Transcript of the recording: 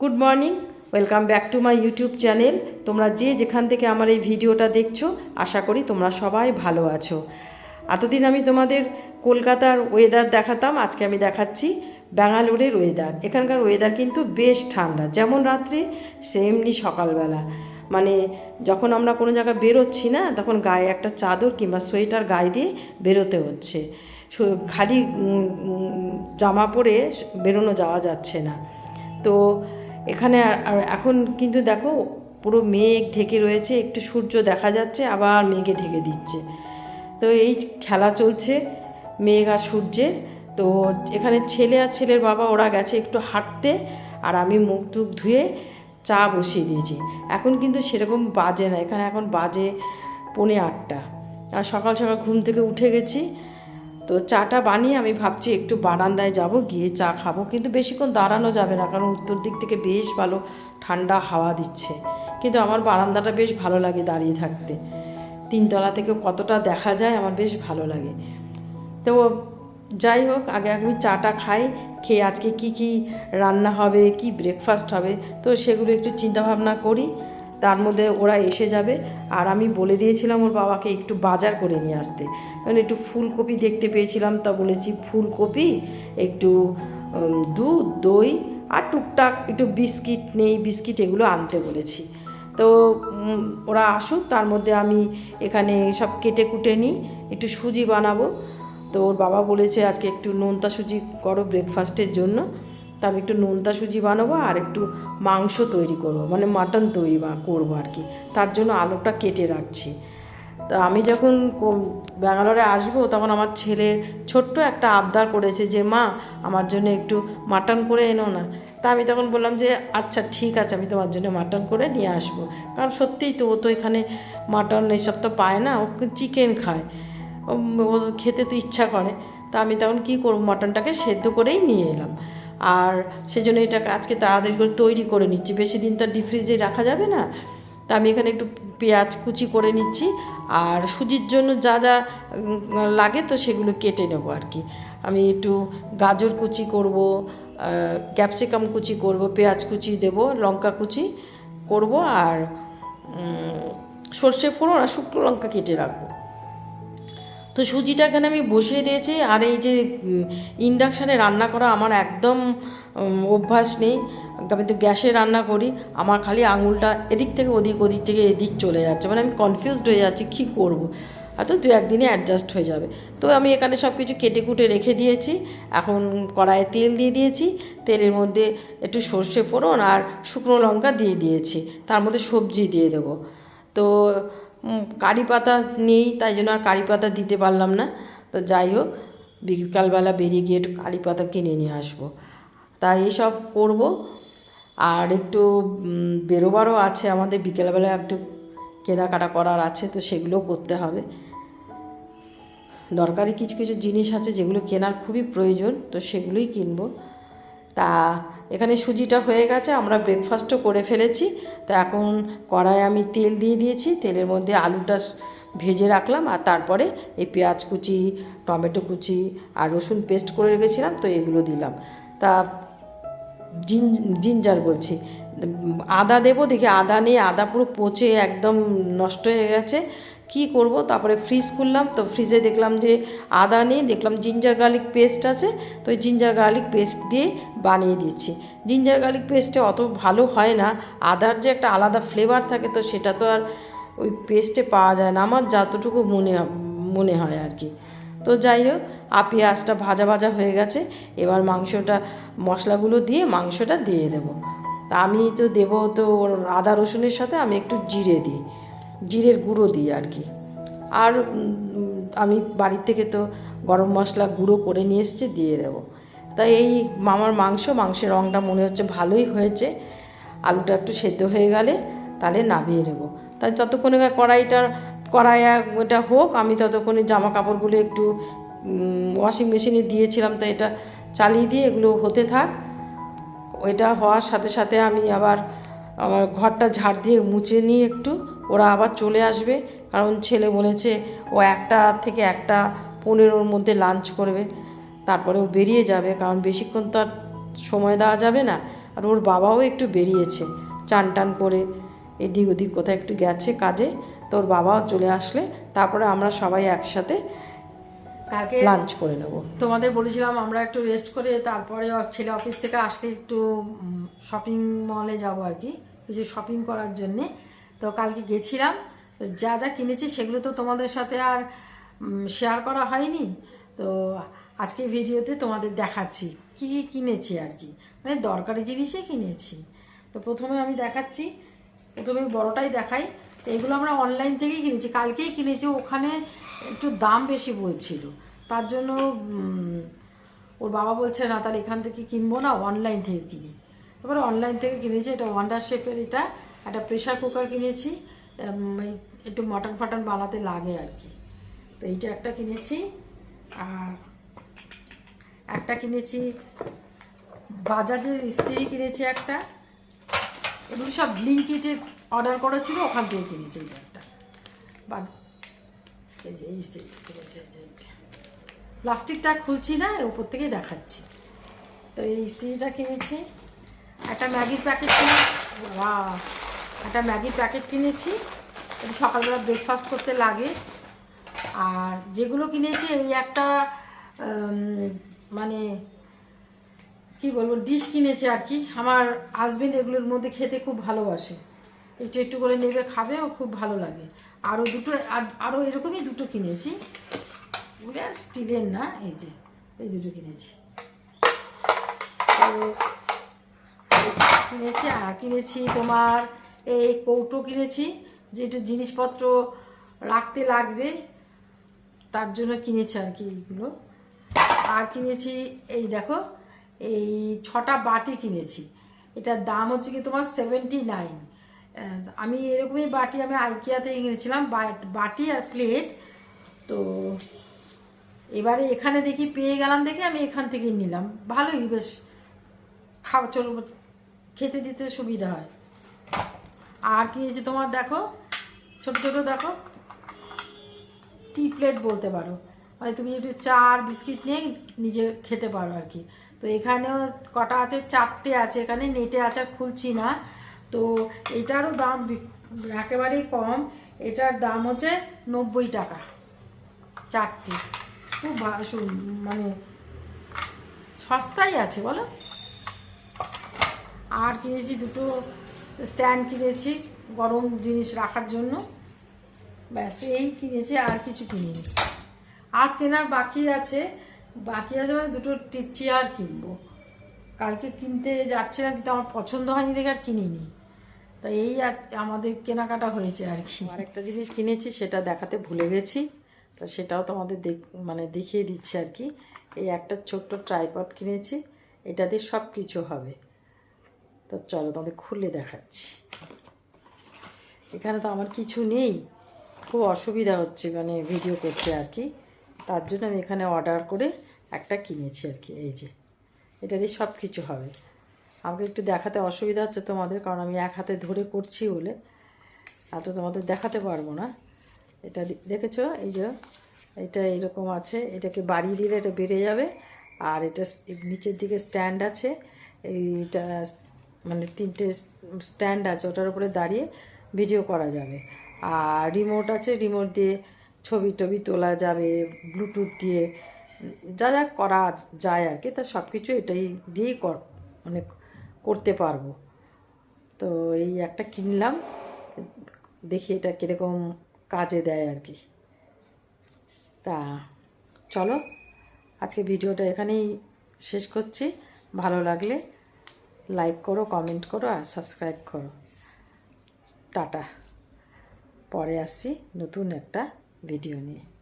Good morning welcome back to my YouTube channel তোমরা যে যেখান থেকে আমার এই ভিডিওটা দেখছ, আশা করি তোমরা সবাই ভালো আছো। এতদিন আমি তোমাদের কলকাতার ওয়েদার দেখাতাম, আজকে আমি দেখাচ্ছি ব্যাঙ্গালোরের ওয়েদার এখানকার ওয়েদার কিন্তু বেশ ঠান্ডা, যেমন রাত্রে সেমনি সকালবেলা। মানে যখন আমরা কোনো জায়গায় বেরোচ্ছি না, তখন গায়ে একটা চাদর কিংবা সোয়েটার গায়ে দিয়ে বেরোতে হচ্ছে। খালি জামা পরে বেরোনো যাওয়া যাচ্ছে না। তো এখানে আর- এখন কিন্তু দেখো পুরো মেঘ ঢেকে রয়েছে, একটু সূর্য দেখা যাচ্ছে, আবার মেঘে ঢেকে দিচ্ছে। তো এই খেলা চলছে, মেঘ আর সূর্যের। তো এখানে ছেলে আর ছেলের বাবা ওরা গেছে একটু হাঁটতে, আর আমি মুখ টুক ধুয়ে চা বসিয়ে দিয়েছি। এখন কিন্তু সেরকম বাজে না, এখানে এখন বাজে পৌনে আটটা। আর সকাল সকাল ঘুম থেকে উঠে গেছি তো চাটা বানিয়ে আমি ভাবছি একটু বারান্দায় যাব, গিয়ে চা খাব। কিন্তু বেশিক্ষণ দাঁড়ানো যাবে না, কারণ উত্তর দিক থেকে বেশ ভালো ঠান্ডা হাওয়া দিচ্ছে। কিন্তু আমার বারান্দাটা বেশ ভালো লাগে দাঁড়িয়ে থাকতে। তিনতলা থেকে কতটা দেখা যায় আমার বেশ ভালো লাগে। তো যাই হোক, আগে আমি চাটা খাই, খেয়ে আজকে কি কি রান্না হবে, কি ব্রেকফাস্ট হবে, তো সেগুলো একটু চিন্তা ভাবনা করি। তার মধ্যে ওরা এসে যাবে। আর আমি বলে দিয়েছিলাম ওর বাবাকে একটু বাজার করে নিয়ে আসতে। কারণ একটু ফুলকপি দেখতে পেয়েছিলাম, তা বলেছি ফুলকপি, একটু দুধ, দই আর টুকটাক একটু বিস্কিট নেই, বিস্কিট এগুলো আনতে বলেছি। তো ওরা আসুক, তার মধ্যে আমি এখানে সব কেটে কুটে নিই, একটু সুজি বানাবো। তো ওর বাবা বলেছে আজকে একটু নোনতা সুজি করো ব্রেকফাস্টের জন্য। তা আমি একটু নোনতা সুজি বানাবো আর একটু মাংস তৈরি করব মানে মাটন তৈরি করব আর কি। তার জন্য আলুটা কেটে রাখছি। তা আমি যখন ব্যাঙ্গালোরে আসব তখন আমার ছেলে ছোট্ট একটা আবদার করেছে যে, মা, আমার জন্য একটু মাটন করে এনো না। তা আমি তখন বললাম যে আচ্ছা ঠিক আছে, আমি তোমার জন্য মাটন করে নিয়ে আসব। কারণ সত্যিই তো ও তো এখানে মাটন এসব তো পায় না, ও চিকেন খায়। ও খেতে তো ইচ্ছা করে। তা আমি তখন কী করব, মাটনটাকে সেদ্ধ করেই নিয়ে এলাম। আর সেজন্য এটাকে আজকে তাড়াতাড়ি করে তৈরি করে নিচ্ছি। বেশি দিন তো ডিপ ফ্রিজে রাখা যাবে না। তা আমি এখানে একটু পেঁয়াজ কুচি করে নিচ্ছি। আর সুজির জন্য যা যা লাগে তো সেগুলো কেটে নেব আর কি। আমি একটু গাজর কুচি করব ক্যাপসিকাম কুচি করব, পেঁয়াজ কুচি দেব, লঙ্কা কুচি করব আর সর্ষে ফোড়ন আর শুকনো লঙ্কা কেটে রাখব। তো সুজিটা এখানে আমি বসিয়ে দিয়েছি, আর এই যে ইন্ডাকশানে রান্না করা আমার একদম অভ্যাস নেই। আমি তো গ্যাসে রান্না করি, আমার খালি আঙুলটা এদিক থেকে ওদিক ওদিক থেকে এদিক চলে যাচ্ছে। মানে আমি কনফিউজড হয়ে যাচ্ছি, কী করব। হয়তো দু একদিনে অ্যাডজাস্ট হয়ে যাবে। তো আমি এখানে সব কিছু কেটে কুটে রেখে দিয়েছি। এখন কড়াইয়ে তেল দিয়ে দিয়েছি। তেলের মধ্যে একটু সর্ষে ফোড়ন আর শুকনো লঙ্কা দিয়ে দিয়েছি। তার মধ্যে সবজি দিয়ে দেবো। তো কারি পাতা নেই, তাই জন্য আর কারি পাতা দিতে পারলাম না। তো যাই হোক, বিকালবেলা বেরিয়ে গিয়ে একটু কারি পাতা কিনে নিয়ে আসব। তাই এসব করব। আর একটু বেরোবারও আছে আমাদের, বিকেলবেলা একটু কেনাকাটা করার আছে, তো সেগুলোও করতে হবে। দরকারি কিছু কিছু জিনিস আছে যেগুলো কেনার খুবই প্রয়োজন, তো সেগুলোই কিনবো। তা এখানে সুজিটা হয়ে গেছে, আমরা ব্রেকফাস্টও করে ফেলেছি। তো এখন কড়াই আমি তেল দিয়ে দিয়েছি, তেলের মধ্যে আলুটা ভেজে রাখলাম আর তারপরে এই পেঁয়াজ কুচি, টমেটো কুচি আর রসুন পেস্ট করে রেখেছিলাম, তো এগুলো দিলাম। তা জিঞ্জার বলছি। আদা দেবো, দেখি আদা নেই, আদা পুরো পচে একদম নষ্ট হয়ে গেছে। কি করব? তারপরে ফ্রিজ খুললাম তো ফ্রিজে দেখলাম যে আদা নেই, দেখলাম জিঞ্জার গার্লিক পেস্ট আছে। তো ওই জিঞ্জার গার্লিক পেস্ট দিয়ে বানিয়ে দিচ্ছি জিঞ্জার গার্লিক পেস্টে অত ভালো হয় না। আদার যে একটা আলাদা ফ্লেভার থাকে, তো সেটা তো আর ওই পেস্টে পাওয়া যায় না। আমার যতটুকু মনে মনে হয় আর কি। তো যাই হোক আর পেঁয়াজটা ভাজা ভাজা হয়ে গেছে। এবার মাংসটা, মশলাগুলো দিয়ে মাংসটা দিয়ে দেবো। তা আমি তো দেবো তো ওর আদা রসুনের সাথে, আমি একটু জিরে দিই। জিরের গুঁড়ো দিই আর কি। আর আমি বাড়ির থেকে তো গরম মশলা গুঁড়ো করে নিয়ে এসেছি, দিয়ে দেবো। তাই এই মামার মাংস, মাংসের রঙটা মনে হচ্ছে ভালোই হয়েছে। আলুটা একটু সেদ্ধ হয়ে গেলে তাহলে নামিয়ে নেব। তাই ততক্ষণে কড়াইটা, কড়াই এটা হোক, আমি ততক্ষণে জামা কাপড়গুলো একটু ওয়াশিং মেশিনে দিয়েছিলাম, তো এটা চালিয়ে দিয়ে এগুলো হতে থাক। ওইটা হওয়ার সাথে সাথে আমি আবার আমার ঘরটা ঝাড় দিয়ে মুছে নিই একটু। ওরা আবার চলে আসবে। কারণ ছেলে বলেছে ও একটা থেকে একটা পনেরোর মধ্যে লাঞ্চ করবে। তারপরে ও বেরিয়ে যাবে কারণ বেশিক্ষণ তো আর সময় দেওয়া যাবে না। আর ওর বাবাও একটু বেরিয়েছে চান টান করে। এদিক ওদিক কোথায় একটু গেছে কাজে তো ওর বাবাও চলে আসলে তারপরে আমরা সবাই একসাথে কালকে লাঞ্চ করে নেব। তোমাদের বলেছিলাম আমরা একটু রেস্ট করে তারপরে ছেলে অফিস থেকে আসলে একটু শপিং মলে যাব আর কি। কিছু শপিং করার জন্যে। তো কালকে গেছিলাম যা যা কিনেছি সেগুলো তো তোমাদের সাথে আর শেয়ার করা হয়নি। তো আজকে ভিডিওতে তোমাদের দেখাচ্ছি, কী কী কিনেছি আর কি। মানে দরকারি জিনিসই কিনেছি। তো প্রথমে আমি দেখাচ্ছি, প্রথমে বড়টাই দেখাই। তো এগুলো আমরা অনলাইন থেকেই কিনেছি, কালকেই কিনেছি, ওখানে একটু দাম বেশি বলছিল। তার জন্য ওর বাবা বলছে, না, তাহলে এখান থেকে কিনবো না অনলাইন থেকে কিনি। তারপরে অনলাইন থেকে কিনেছি, এটা ওয়ান্ডার শেফের এটা। একটা প্রেশার কুকার কিনেছি একটু মটন ফাটন বানাতে লাগে আর কি। তো এইটা একটা কিনেছি, আর একটা কিনেছি, বাজাজের স্ত্রী কিনেছি একটা। এগুলো সব ব্লিঙ্কিটে অর্ডার করেছিল ওখান থেকে কিনেছি এই একটা। বা এই যে, এই সেট কিনেছি এইটা। প্লাস্টিকটা খুলছি না উপর থেকেই দেখাচ্ছি। তো এই স্ত্রীটা কিনেছি। একটা ম্যাগির প্যাকেট কিনে! একটা ম্যাগির প্যাকেট কিনেছি। সকালবেলা ব্রেকফাস্ট করতে লাগে। আর যেগুলো কিনেছি, এই একটা মানে কি বলব ডিশ কিনেছে আর কি। আমার হাজবেন্ড এগুলোর মধ্যে খেতে খুব ভালোবাসে। একটু একটু করে নেবে, খাবে, ও খুব ভালো লাগে। আরও দুটো, আর- আরও এরকমই দুটো কিনেছি। ওগুলো আর স্টিলের না, এই যে, এই দুটো কিনেছি। তো, কিনেছি, আর কিনেছি তোমার এই কৌটো কিনেছি, যে একটু জিনিসপত্র রাখতে লাগবে, তার জন্য কিনেছি আর কি এইগুলো। আর কিনেছি, এই দেখো, এই ছটা বাটি কিনেছি। এটার দাম হচ্ছে কি তোমার সেভেন্টি নাইন আমি এরকমই বাটি আমি আইকিয়াতে কিনেছিলাম বাটি আর প্লেট তো এবারে এখানে দেখি পেয়ে গেলাম দেখে আমি এখান থেকেই নিলাম। ভালোই, বেশ, খাওয়া চল, খেতে দিতে সুবিধা হয়। আর কিনেছি তোমার দেখো, ছোট ছোট দেখো, টি প্লেট বলতে পারো। মানে তুমি একটু চা আর বিস্কিট নিয়ে নিজে খেতে পারো আর কি। তো এখানেও কটা আছে? চারটে আছে। এখানে নেটে আছে খুলছি না। তো এটারও দাম একেবারেই কম। এটার দাম হচ্ছে নব্বই টাকা। চারটে। খুব মানে সস্তাই আছে, বলো। আর কিনেছি দুটো স্ট্যান্ড কিনেছি, গরম জিনিস রাখার জন্য। ব্যাস, এই কিনেছি, আর কিছু কিনিনি। আর কেনার বাকি আছে। বাকি আছে মানে দুটো চেয়ার কিনবো। কালকে কিনতে যাচ্ছিলাম কিন্তু আমার পছন্দ হয়নি দেখে আর কিনিনি। তা এই আমাদের কেনাকাটা হয়েছে আর কি। আর একটা জিনিস কিনেছি, সেটা দেখাতে ভুলে গেছি। তা সেটাও তোমাদের দেখ মানে দেখিয়ে দিচ্ছি আর কি। এই একটা ছোট্ট ট্রাইপড কিনেছি। এটা দিয়ে সব কিছু হবে। তো চলো তোমাদের খুলে দেখাচ্ছি। এখানে তো আমার কিছু নেই। খুব অসুবিধা হচ্ছে মানে ভিডিও করতে আর কি। তার জন্য আমি এখানে অর্ডার করে একটা কিনেছি আর কি, এই যে। এটা দিয়ে সব কিছু হবে। আমাকে একটু দেখাতে অসুবিধা হচ্ছে তোমাদের, কারণ আমি এক হাতে ধরে করছি বলে। এত তোমাদের দেখাতে পারব না। এটা দেখেছ? এই যে, এটা এরকম আছে। এটাকে বাড়িয়ে দিলে এটা বেড়ে যাবে। আর এটা নিচের দিকে স্ট্যান্ড আছে। এইটা মানে তিনটে স্ট্যান্ড আছে, ওটার উপরে দাঁড়িয়ে ভিডিও করা যাবে। আর রিমোট আছে রিমোট দিয়ে ছবি টবি তোলা যাবে ব্লুটুথ দিয়ে, যা যা করা যায় আর কি, তা সব কিছু এটাই দিয়েই কর মানে করতে পারব। তো এই একটা কিনলাম, দেখি এটা কীরকম কাজে দেয় আর কি। তা চলো, আজকে ভিডিওটা এখানেই শেষ করছি, ভালো লাগলে লাইক করো কমেন্ট করো আর সাবস্ক্রাইব করো। টাটা। পরে আসছি নতুন একটা ভিডিও নিয়ে।